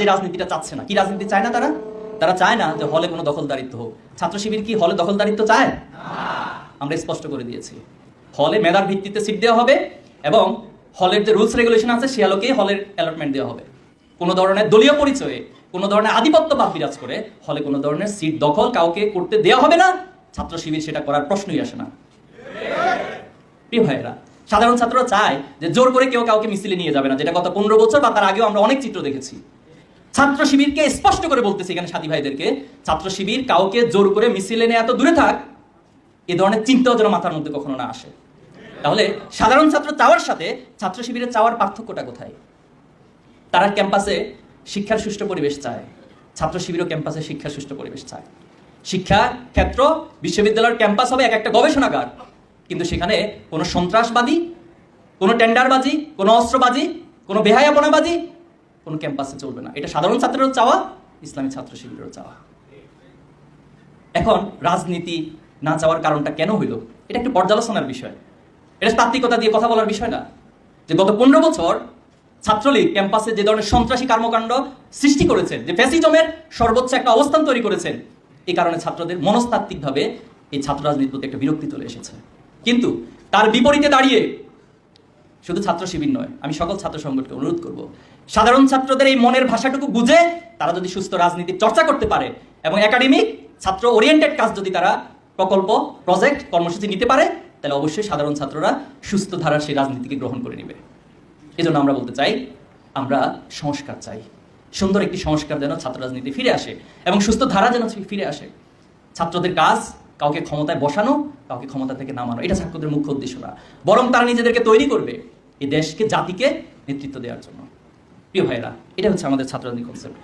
যে রাজনীতিটা চাচ্ছে না। কি রাজনীতি চায় না তারা? তারা চায় না যে হলে কোনো দখলদারিত্ব হোক। ছাত্র শিবির কি হলে দখলদারিত্ব চায়? আমরা স্পষ্ট করে দিয়েছি। হলে মেধার ভিত্তিতে সিট দেওয়া হবে এবং হলের যে রুলস রেগুলেশন আছে সে আলোকে হলের অ্যালটমেন্ট দেওয়া হবে। কোনো ধরনের দলীয় পরিচয়ে, কোনো ধরনের আধিপত্যবাদ বিরাজ করে হলে কোনো ধরনের সিট দখল কাউকে করতে দেওয়া হবে না। ছাত্র শিবির সেটা করার প্রশ্নই আসে না। প্রিয় ভাইয়েরা, সাধারণ ছাত্ররা চায় যে জোর করে কেউ কাউকে মিছিলে নিয়ে যাবে না, যেটা গত পনেরো বছর বা তার আগেও আমরা অনেক চিত্র দেখেছি। ছাত্র শিবিরকে স্পষ্ট করে বলতেছি এখানে সাথী ভাইদেরকে, ছাত্র শিবির কাউকে জোর করে মিছিলে নিয়ে এত দূরে থাক, এ ধরনের চিন্তাও যেন মাথার মধ্যে কখনো না আসে। তাহলে সাধারণ ছাত্র চাওয়ার সাথে ছাত্র শিবিরের চাওয়ার পার্থক্যটা কোথায়? তারা ক্যাম্পাসে শিক্ষার সুষ্ঠু পরিবেশ চায়, ছাত্র শিবিরও ক্যাম্পাসে শিক্ষার সুষ্ঠু পরিবেশ চায়। শিক্ষা ক্ষেত্র বিশ্ববিদ্যালয়ের ক্যাম্পাস হবে এক একটা গবেষণাগার, কিন্তু সেখানে কোনো সন্ত্রাসবাদী, কোনো টেন্ডারবাজি, কোনো অস্ত্রবাজি, কোনো বেহায়াপনাবাজি কোনো ক্যাম্পাসে চলবে না। এটা সাধারণ ছাত্রেরও চাওয়া, ইসলামী ছাত্র শিবিরেরও চাওয়া। এখন রাজনীতি না চাওয়ার কারণটা কেন হইল? এটা একটু পর্যালোচনার বিষয়। এটা তাত্ত্বিকতা দিয়ে কথা বলার বিষয় না। যে গত পনেরো বছর ছাত্রলীগ ক্যাম্পাসে যে ধরনের সন্ত্রাসী কর্মকাণ্ড সৃষ্টি করেছেন যে ফ্যাসিজমের সর্বোচ্চ একটা অবস্থান তৈরি করেছেন এই কারণে ছাত্রদের মনস্তাত্ত্বিকভাবে এই ছাত্র রাজনীতির প্রতি একটা বিরক্তি চলে এসেছে। কিন্তু তার বিপরীতে দাঁড়িয়ে শুধু ছাত্র শিবির নয়, আমি সকল ছাত্র সংগঠনকে অনুরোধ করব, সাধারণ ছাত্রদের এই মনের ভাষাটুকু বুঝে তারা যদি সুস্থ রাজনীতির চর্চা করতে পারে এবং একাডেমিক ছাত্র ওরিয়েন্টেড কাজ যদি তারা প্রকল্প প্রজেক্ট কর্মসূচি নিতে পারে, তাহলে অবশ্যই সাধারণ ছাত্ররা সুস্থ ধারার সেই রাজনীতিকে গ্রহণ করে নেবে। এজন্য আমরা বলতে চাই, আমরা সংস্কার চাই। সুন্দর একটি সংস্কার যেন ছাত্র রাজনীতি ফিরে আসে এবং সুস্থ ধারা যেন ফিরে আসে। ছাত্রদের কাজ কাউকে ক্ষমতায় বসানো, কাউকে ক্ষমতা থেকে নামানো। এটা ছাত্রদের মুখ্য উদ্দেশ্য না। বরং তারা নিজেদেরকে তৈরি করবে এই দেশকে জাতিকে নেতৃত্ব দেওয়ার জন্য। প্রিয় ভাইরা এটা হচ্ছে আমাদের ছাত্র রাজনীতি কনসেপ্ট